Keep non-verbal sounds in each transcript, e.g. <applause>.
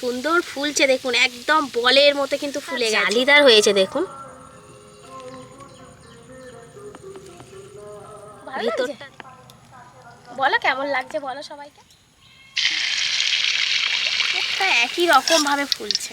সুন্দর ফুলছে দেখুন একদম বলের মতো কিন্তু ফুলে জালিদার হয়েছে দেখুন। ভিতরটা বলো কেমন লাগছে বলো সবাইকে। প্রত্যেকটা একই রকম ভাবে ফুলছে।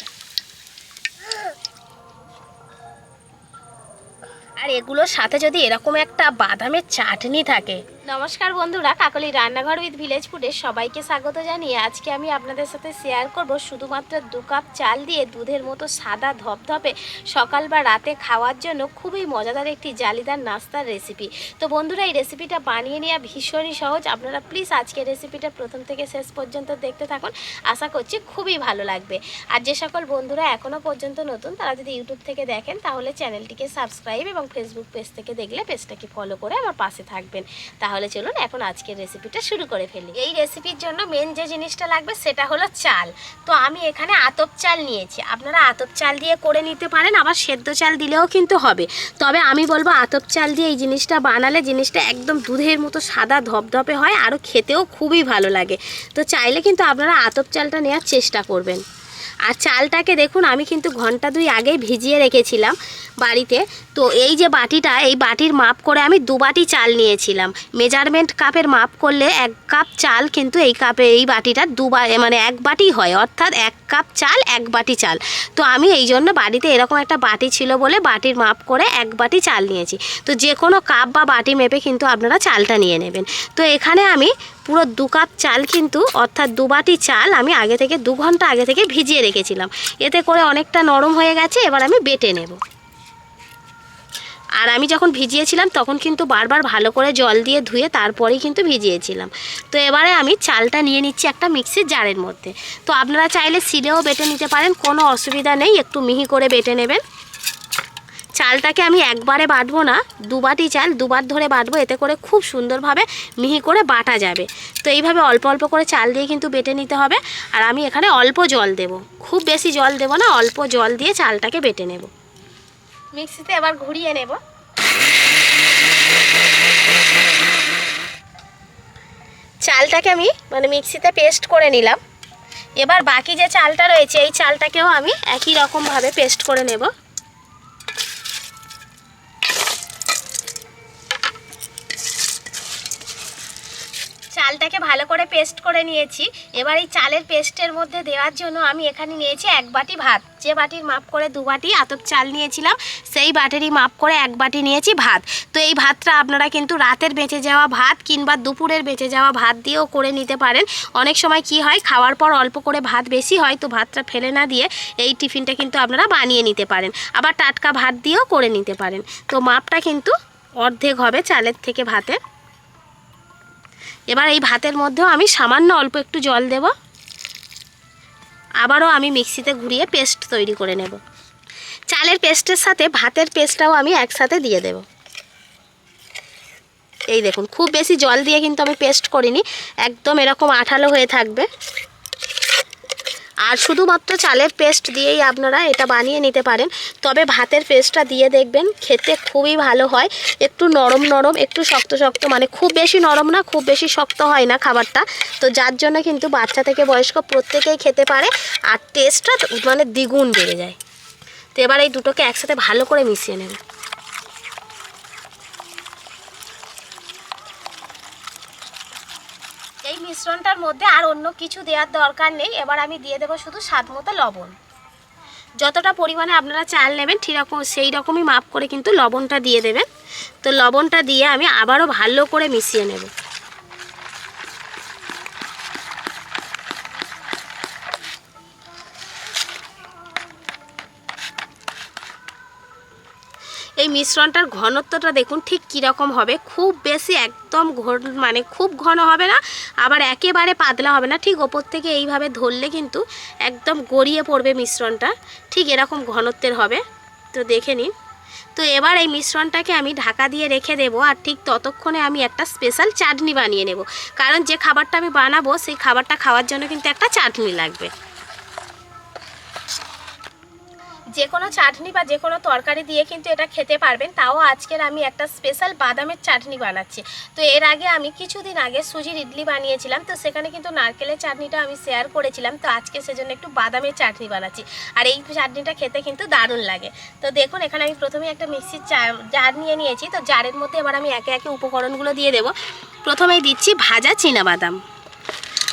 আর এগুলোর সাথে যদি এরকম একটা বাদামের চাটনি থাকে নমস্কার বন্ধুরা, কাকলি রান্নাঘর উইথ ভিলেজ ফুডে সবাইকে স্বাগত জানিয়ে আজকে আমি আপনাদের সাথে শেয়ার করব শুধুমাত্র দু কাপ চাল দিয়ে দুধের মতো সাদা ধপধপে সকাল বা রাতে খাওয়ার জন্য খুবই মজাদার একটি জালিদার নাস্তার রেসিপি তো বন্ধুরা, এই রেসিপিটা বানিয়ে নেওয়া ভীষণই সহজ। আপনারা প্লিজ আজকে রেসিপিটা প্রথম থেকে শেষ পর্যন্ত দেখতে থাকুন। আশা করছি খুবই ভালো লাগবে। আর যে সকল বন্ধুরা এখনও পর্যন্ত নতুন, তারা যদি ইউটিউব থেকে দেখেন, তাহলে চ্যানেলটিকে সাবস্ক্রাইব এবং ফেসবুক পেজ থেকে দেখলে পেজটাকে ফলো করে আমার পাশে থাকবেন। তাহলে চলুন এখন আজকের রেসিপিটা শুরু করে ফেলি। এই রেসিপির জন্য মেন যে জিনিসটা লাগবে সেটা হলো চাল। তো আমি এখানে আতপ চাল নিয়েছি। আপনারা আতপ চাল দিয়ে করে নিতে পারেন, আবার সেদ্ধ চাল দিলেও কিন্তু হবে। তবে আমি বলব আতপ চাল দিয়ে এই জিনিসটা বানালে জিনিসটা একদম দুধের মতো সাদা ধপধপে হয়, আরও খেতেও খুবই ভালো লাগে। তো চাইলে কিন্তু আপনারা আতপ চালটা নেওয়ার চেষ্টা করবেন। আর চালটাকে দেখুন, আমি কিন্তু ঘণ্টা দুই আগেই ভিজিয়ে রেখেছিলাম বাড়িতে। তো এই যে বাটিটা, এই বাটির মাপ করে আমি দু বাটি চাল নিয়েছিলাম। মেজারমেন্ট কাপের মাপ করলে এক কাপ চাল কিন্তু এই কাপে, এই বাটিটা দুবার মানে এক বাটি হয়, অর্থাৎ এক কাপ চাল, এক বাটি চাল। তো আমি এই জন্য বাড়িতে এরকম একটা বাটি ছিল বলে বাটির মাপ করে এক বাটি চাল নিয়েছি। তো যে কোনো কাপ বা বাটি মেপে কিন্তু আপনারা চালটা নিয়ে নেবেন। তো এখানে আমি পুরো দু কাপ চাল কিন্তু, অর্থাৎ দু বাটি চাল আমি আগে থেকে, দু ঘণ্টা আগে থেকে ভিজিয়ে রেখেছিলাম। এতে করে অনেকটা নরম হয়ে গেছে, এবার আমি বেটে নেব। আর আমি যখন ভিজিয়েছিলাম, তখন কিন্তু বারবার ভালো করে জল দিয়ে ধুয়ে তারপরেই কিন্তু ভিজিয়েছিলাম। তো এবারে আমি চালটা নিয়ে নিচ্ছি একটা মিক্সির জারের মধ্যে। তো আপনারা চাইলে সিলেও বেটে নিতে পারেন, কোনো অসুবিধা নেই, একটু মিহি করে বেটে নেবেন। চালটাকে আমি একবারে বাটবো না দুবাটি চাল দুবার ধরে বাটবো এতে করে খুব সুন্দরভাবে মিহি করে বাটা যাবে। তো এইভাবে অল্প অল্প করে চাল দিয়ে কিন্তু বেটে নিতে হবে, আর আমি এখানে অল্প জল দেব। খুব বেশি জল দেব না, অল্প জল দিয়ে চালটাকে বেটে নেব। মিক্সিতে এবার ঘুরিয়ে নেব। চালটাকে আমি মানে মিক্সিতে পেস্ট করে নিলাম। এবার বাকি যে চালটা রয়েছে, এই চালটাকেও আমি একই রকমভাবে পেস্ট করে নেব। চালটাকে ভালো করে পেস্ট করে নিয়েছি। এবার এই চালের পেস্টের মধ্যে দেওয়ার জন্য আমি এখানে নিয়েছি এক বাটি ভাত। যে বাটির মাপ করে দু বাটি আতপ চাল নিয়েছিলাম, সেই বাটিরই মাপ করে এক বাটি নিয়েছি ভাত। তো এই ভাতটা আপনারা কিন্তু রাতের বেঁচে যাওয়া ভাত কিংবা দুপুরের বেঁচে যাওয়া ভাত দিয়েও করে নিতে পারেন। অনেক সময় কি হয়, খাওয়ার পর অল্প করে ভাত বেশি হয়, তো ভাতটা ফেলে না দিয়ে এই টিফিনটা কিন্তু আপনারা বানিয়ে নিতে পারেন। আবার টাটকা ভাত দিয়েও করে নিতে পারেন। তো মাপটা কিন্তু অর্ধেক হবে চালের থেকে ভাতের। এবার এই ভাতের মধ্যেও আমি সামান্য অল্প একটু জল দেব। আবারও আমি মিক্সিতে ঘুরিয়ে পেস্ট তৈরি করে নেব। চালের পেস্টের সাথে ভাতের পেস্টটাও আমি একসাথে দিয়ে দেব। এই দেখুন, খুব বেশি জল দিয়ে কিন্তু আমি পেস্ট করিনি। একদম এরকম আঠালো হয়ে থাকবে। আর শুধুমাত্র চালের পেস্ট দিয়েই আপনারা এটা বানিয়ে নিতে পারেন। তবে ভাতের পেস্টটা দিয়ে দেখবেন, খেতে খুবই ভালো হয়। একটু নরম নরম, একটু শক্ত শক্ত মানে খুব বেশি নরম না, খুব বেশি শক্ত হয় না খাবারটা। তো যার জন্য কিন্তু বাচ্চা থেকে বয়স্ক প্রত্যেকেই খেতে পারে। আর টেস্টটা মানে দ্বিগুণ বেড়ে যায়। তো এবার এই দুটোকে একসাথে ভালো করে মিশিয়ে নেব। মিশ্রণটার মধ্যে আর অন্য কিছু দেওয়ার দরকার নেই। এবার আমি দিয়ে দেবো শুধু স্বাদ মতো লবণ। যতটা পরিমাণে আপনারা চাল নেবেন, ঠিক রকম সেই রকমই মাপ করে কিন্তু লবণটা দিয়ে দেবেন। তো লবণটা দিয়ে আমি আবারও ভালো করে মিশিয়ে নেব। এই মিশ্রণটার ঘনত্বটা দেখুন ঠিক কীরকম হবে। খুব বেশি একদম ঘন মানে খুব ঘন হবে না, আবার একেবারে পাতলা হবে না। ঠিক ওপর থেকে এইভাবে ধরলে কিন্তু একদম গড়িয়ে পড়বে মিশ্রণটা। ঠিক এরকম ঘনত্বের হবে। তো দেখে নিন। তো এবার এই মিশ্রণটাকে আমি ঢাকা দিয়ে রেখে দেবো আর ঠিক ততক্ষণে আমি একটা স্পেশাল চাটনি বানিয়ে নেব। কারণ যে খাবারটা আমি বানাবো, সেই খাবারটা খাওয়ার জন্য কিন্তু একটা চাটনি লাগবে। যে কোনো চাটনি বা যে কোনো তরকারি দিয়ে কিন্তু এটা খেতে পারবেন। তাও আজকের আমি একটা স্পেশাল বাদামের চাটনি বানাচ্ছি। তো এর আগে আমি কিছুদিন আগে সুজির ইডলি বানিয়েছিলাম। তো সেখানে কিন্তু নারকেলের চাটনিটা আমি শেয়ার করেছিলাম। তো আজকে সেজন্য একটু বাদামের চাটনি বানাচ্ছি। আর এই চাটনিটা খেতে কিন্তু দারুণ লাগে। তো দেখুন, এখানে আমি প্রথমে একটা মিক্সির জার নিয়ে নিয়েছি। তো জারের মধ্যে এবার আমি একে একে উপকরণগুলো দিয়ে দেবো। প্রথমেই দিচ্ছি ভাজা বাদাম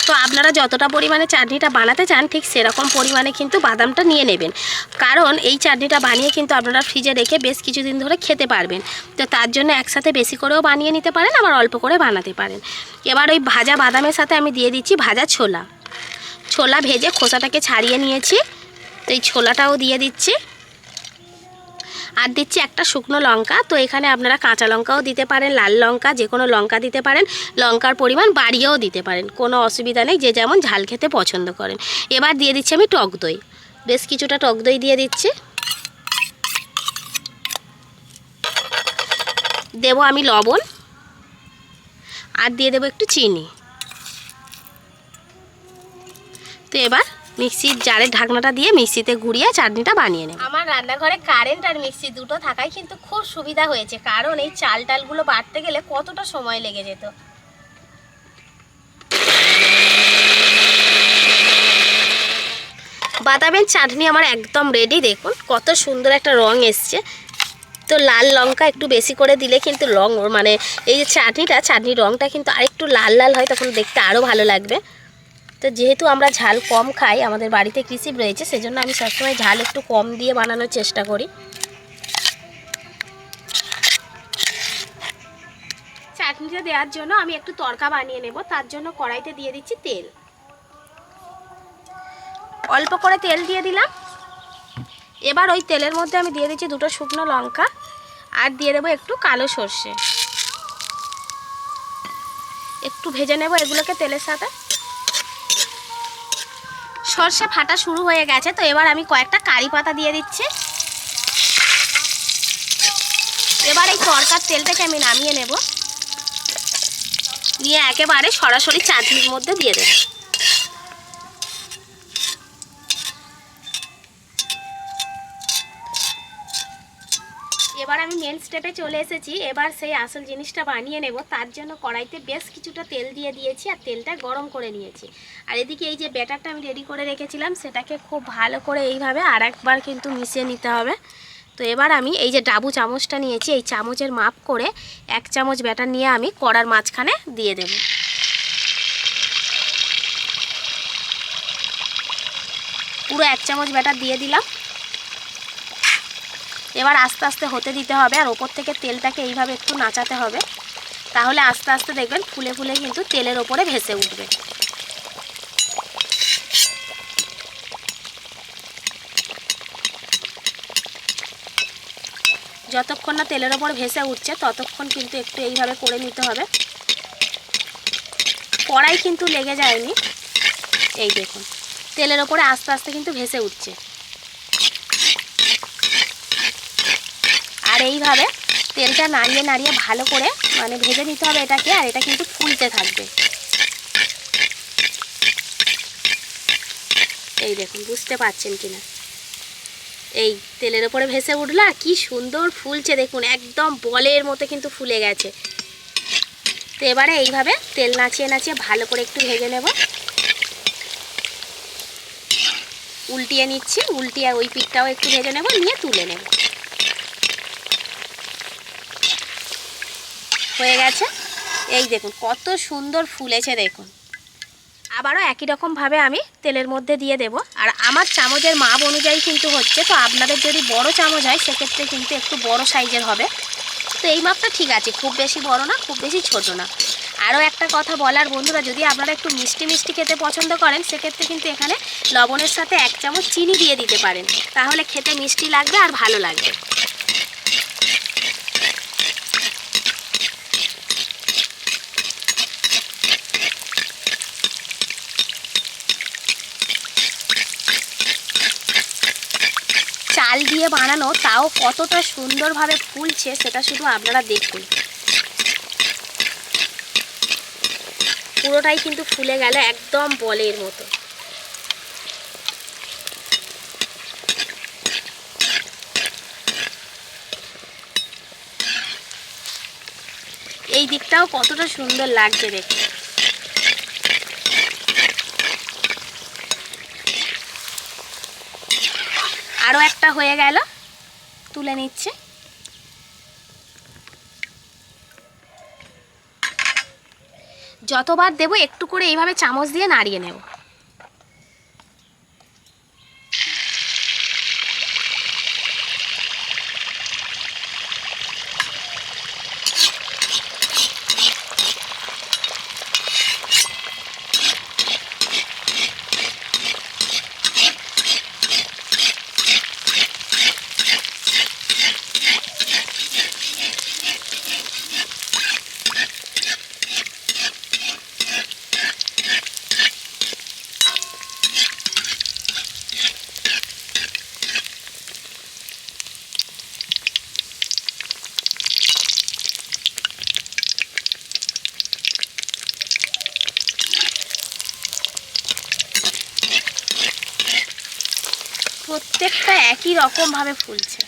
তো আপনারা যতটা পরিমাণে চাটনিটা বানাতে চান, ঠিক সেরকম পরিমাণে কিন্তু বাদামটা নিয়ে নেবেন। কারণ এই চাটনিটা বানিয়ে কিন্তু আপনারা ফ্রিজে রেখে বেশ কিছুদিন ধরে খেতে পারবেন। তো তার জন্য একসাথে বেশি করেও বানিয়ে নিতে পারেন, আবার অল্প করে বানাতে পারেন। এবার ওই ভাজা বাদামের সাথে আমি দিয়ে দিচ্ছি ভাজা ছোলা। ছোলা ভেজে খোসাটাকে ছাড়িয়ে নিয়েছি। তো এই ছোলাটাও দিয়ে দিচ্ছি। আর দিচ্ছি একটা শুকনো লঙ্কা। তো এখানে আপনারা কাঁচা লঙ্কাও দিতে পারেন, লাল লঙ্কা, যে কোনো লঙ্কা দিতে পারেন। লঙ্কার পরিমাণ বাড়িয়েও দিতে পারেন, কোনো অসুবিধা নেই, যে যেমন ঝাল খেতে পছন্দ করেন। এবার দিয়ে দিচ্ছি আমি টক দই। বেশ কিছুটা টক দই দিয়ে দিচ্ছি। দেবো আমি লবণ আর দিয়ে দেবো একটু চিনি। তো এবার মিক্সির জারের ঢাকনাটা দিয়ে মিক্সিতে ঘুরিয়ে চাটনিটা বানিয়ে নেব। আমার রান্নাঘরে কারেন্ট আর মিক্সি দুটো থাকায় কিন্তু খুব সুবিধা হয়েছে কারণ এই চাল টালগুলো বাড়তে গেলে কতটা সময় লেগে যেত। বাদামের চাটনি আমার একদম রেডি দেখুন কত সুন্দর একটা রং এসছে। তো লাল লঙ্কা একটু বেশি করে দিলে কিন্তু রং মানে এই যে চাটনিটা চাটনির রংটা কিন্তু আরেকটু লাল লাল হয় তখন দেখতে আরও ভালো লাগবে। তো যেহেতু আমরা ঝাল কম খাই, আমাদের বাড়িতে কৃষি রয়েছে, সেজন্য আমি সবসময় ঝাল একটু কম দিয়ে বানানোর চেষ্টা করি। চাটনিটা দেওয়ার জন্য আমি একটু তরকা বানিয়ে নেব, তার জন্য কড়াইতে দিয়ে দিচ্ছি তেল। অল্প করে তেল দিয়ে দিলাম। এবার ওই তেলের মধ্যে আমি দিয়ে দিচ্ছি দুটো শুকনো লঙ্কা, আর দিয়ে দেবো একটু কালো সর্ষে। একটু ভেজে নেব এগুলোকে তেলের সাথে। সর্ষে ফাটা শুরু হয়ে গেছে, তো এবার আমি কয়েকটা কারি পাতা দিয়ে দিচ্ছি। এবার এই তরকার তেলটাকে আমি নামিয়ে নেব। দিয়ে একেবারে সরাসরি চাটনির মধ্যে দিয়ে দেব। এবার আমি মেন স্টেপে চলে এসেছি। এবার সেই আসল জিনিসটা বানিয়ে নেব। তার জন্য কড়াইতে বেশ কিছুটা তেল দিয়ে দিয়েছি আর তেলটা গরম করে নিয়েছি। আর এদিকে এই যে ব্যাটারটা আমি রেডি করে রেখেছিলাম, সেটাকে খুব ভালো করে এইভাবে আর একবার কিন্তু মিশিয়ে নিতে হবে। তো এবার আমি এই যে ডাবু চামচটা নিয়েছি, এই চামচের মাপ করে এক চামচ ব্যাটার নিয়ে আমি কড়ার মাঝখানে দিয়ে দেব। পুরো এক চামচ ব্যাটার দিয়ে দিলাম। এবার আস্তে আস্তে হতে দিতে হবে আর ওপর থেকে তেলটাকে এইভাবে একটু নাচাতে হবে। তাহলে আস্তে আস্তে দেখবেন ফুলে ফুলে কিন্তু তেলের ওপরে ভেসে উঠবে। যতক্ষণ না তেলের ওপর ভেসে উঠছে, ততক্ষণ কিন্তু একটু এইভাবে করে নিতে হবে। কড়াই কিন্তু লেগে যায়নি। এই দেখুন, তেলের ওপরে আস্তে আস্তে কিন্তু ভেসে উঠছে। আর এইভাবে তেলটা নাড়িয়ে নাড়িয়ে ভালো করে মানে ভেজে নিতে হবে এটাকে, আর এটা কিন্তু ফুলতে থাকবে। এই দেখুন, বুঝতে পারছেন কিনা? এই তেলের ওপরে ভেসে উঠল আর কি সুন্দর ফুলছে দেখুন, একদম বলের মতো কিন্তু ফুলে গেছে। তো এবারে এইভাবে তেল নাচিয়ে নাচিয়ে ভালো করে একটু ভেজে নেব। উল্টিয়ে নিচ্ছি, উল্টিয়ে ওই পিঠটাও একটু ভেজে নেব, নিয়ে তুলে নেব। হয়ে গেছে। এই দেখুন, কত সুন্দর ফুলেছে দেখুন। আবারও একই রকমভাবে আমি তেলের মধ্যে দিয়ে দেব, আর আমার চামচের মাপ অনুযায়ী কিন্তু হচ্ছে, তো আপনাদের যদি বড় চামচ হয়, সেক্ষেত্রে কিন্তু একটু বড় সাইজের হবে। তো এই মাপটা ঠিক আছে, খুব বেশি বড় না, খুব বেশি ছোট না। আরও একটা কথা বলার, বন্ধুরা, যদি আপনারা একটু মিষ্টি মিষ্টি খেতে পছন্দ করেন, সেক্ষেত্রে কিন্তু এখানে লবণের সাথে এক চামচ চিনি দিয়ে দিতে পারেন। তাহলে খেতে মিষ্টি লাগবে আর ভালো লাগবে। ডাল দিয়ে বানানো, তাও কতটা সুন্দরভাবে ফুলছে সেটা শুধু আপনারা দেখুন। পুরোটাই কিন্তু ফুলে গেল একদম বলের মতো। এই দিকটাও কতটা সুন্দর লাগছে দেখে আরও একটা হয়ে গেল। তুলে নিচ্ছে। যতবার দেবো, একটু করে এইভাবে চামচ দিয়ে নাড়িয়ে নেব প্রত্যেকটা একই রকমভাবে ফুলছে।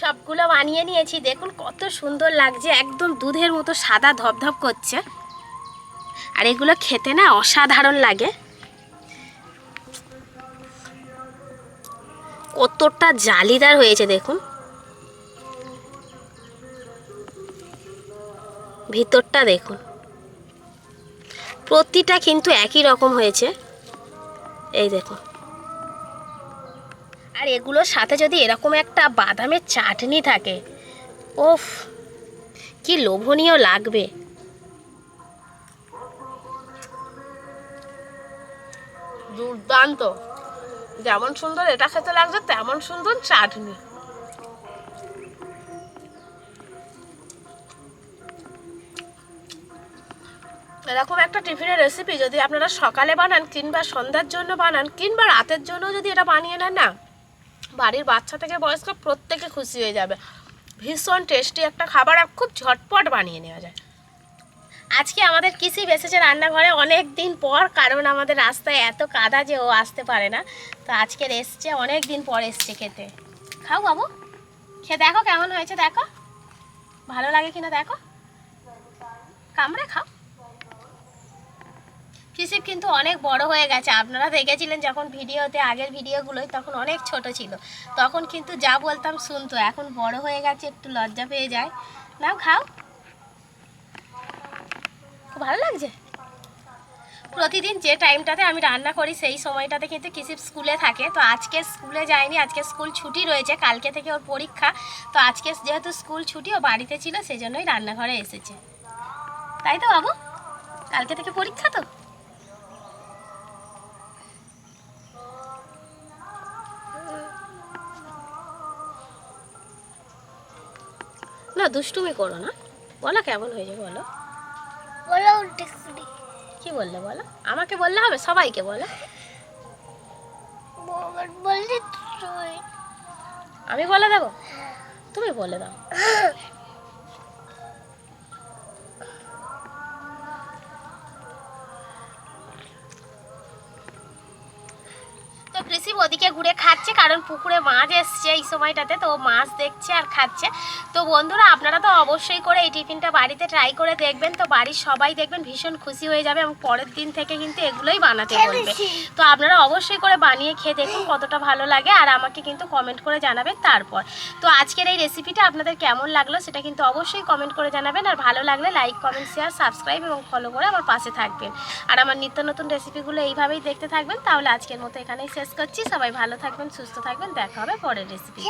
সবগুলো বানিয়ে নিয়েছি। দেখুন কত সুন্দর লাগছে। একদম দুধের মতো সাদা ধপধপ করছে। আর এগুলো খেতে না অসাধারণ লাগে। কতটা জালিদার হয়েছে, দেখুন। ভিতরটা দেখুন। প্রতিটা কিন্তু একই রকম হয়েছে। এই দেখুন। আর এগুলোর সাথে যদি এরকম একটা বাদামের চাটনি থাকে ওফ কি লোভনীয় লাগবে। দুর্দান্ত। যেমন সুন্দর এটা খেতে লাগছে, তেমন সুন্দর চাটনি। এরকম একটা টিফিনের রেসিপি যদি আপনারা সকালে বানান কিংবা সন্ধ্যার জন্য বানান কিংবা রাতের জন্য যদি এটা বানিয়ে নেন না বাড়ির বাচ্চা থেকে বয়স্ক প্রত্যেকে খুশি হয়ে যাবে। ভীষণ টেস্টি একটা খাবার আর খুব ঝটপট বানিয়ে নেওয়া যায়। আজকে আমাদের কিসি বেসেছে রান্নাঘরে অনেক দিন পর, কারণ আমাদের রাস্তায় এত কাদা যে ও আসতে পারে না। তো আজকের এসছে অনেক দিন পর এসছে খেতে। খাও বাবু। খেয়ে দেখো কেমন হয়েছে, দেখো। ভালো লাগে কিনা দেখো? কামড়ে খাও। ফিসিপ কিন্তু অনেক বড় হয়ে গেছে। আপনারা দেখেছিলেন যখন ভিডিওতে, আগের ভিডিওগুলোই তখন অনেক ছোট ছিল। তখন কিন্তু যা বলতাম শুনতো। এখন বড় হয়ে গেছে, একটু লজ্জা পেয়ে যায়। নাও, খাও। খুব ভালো লাগছে? প্রতিদিন যে টাইমটাতে আমি রান্না করি, সেই সময়টাতে কিন্তু কিসিপ স্কুলে থাকে। তো আজকে স্কুলে যায়নি, আজকে স্কুল ছুটি রয়েছে, কালকে থেকে ওর পরীক্ষা। তো আজকে যেহেতু স্কুল ছুটি, ও বাড়িতে ছিল সেই জন্যই রান্নাঘরে এসেছে। তাই তো বাবু? কালকে থেকে পরীক্ষা তো? না দুষ্টুমি করো না। বলো কেমন হয়েছে বলো। বলো কি বললে বলো। আমাকে বললে হবে? সবাইকে বলো। আমি বলে দেবো? তুমি বলে দাও। <laughs> তো কৃষি ওদিকে ঘুরে খাচ্ছে কারণ পুকুরে মাছ এসছে এই সময়টাতে তো মাছ দেখছে আর খাচ্ছে। তো বন্ধুরা আপনারা তো অবশ্যই করে এই টিফিনটা বাড়িতে ট্রাই করে দেখবেন তো বাড়ির সবাই দেখবেন ভীষণ খুশি হয়ে যাবে এবং পরের দিন থেকে কিন্তু এগুলোই বানাতে বলবে। তো আপনারা অবশ্যই করে বানিয়ে খেয়ে দেখুন কতটা ভালো লাগে আর আমাকে কিন্তু কমেন্ট করে জানাবেন তারপর। তো আজকের এই রেসিপিটা আপনাদের কেমন লাগল সেটা কিন্তু অবশ্যই কমেন্ট করে জানাবেন আর ভালো লাগলে লাইক কমেন্ট শেয়ার সাবস্ক্রাইব এবং ফলো করে আমার পাশে থাকবেন। আর আমার নিত্য নতুন রেসিপিগুলো এইভাবেই দেখতে থাকবেন তাহলে আজকের মতো এখানেই শেষ করছি সবাই ভালো থাকবেন সুস্থ থাকবেন দেখা হবে পরের রেসিপি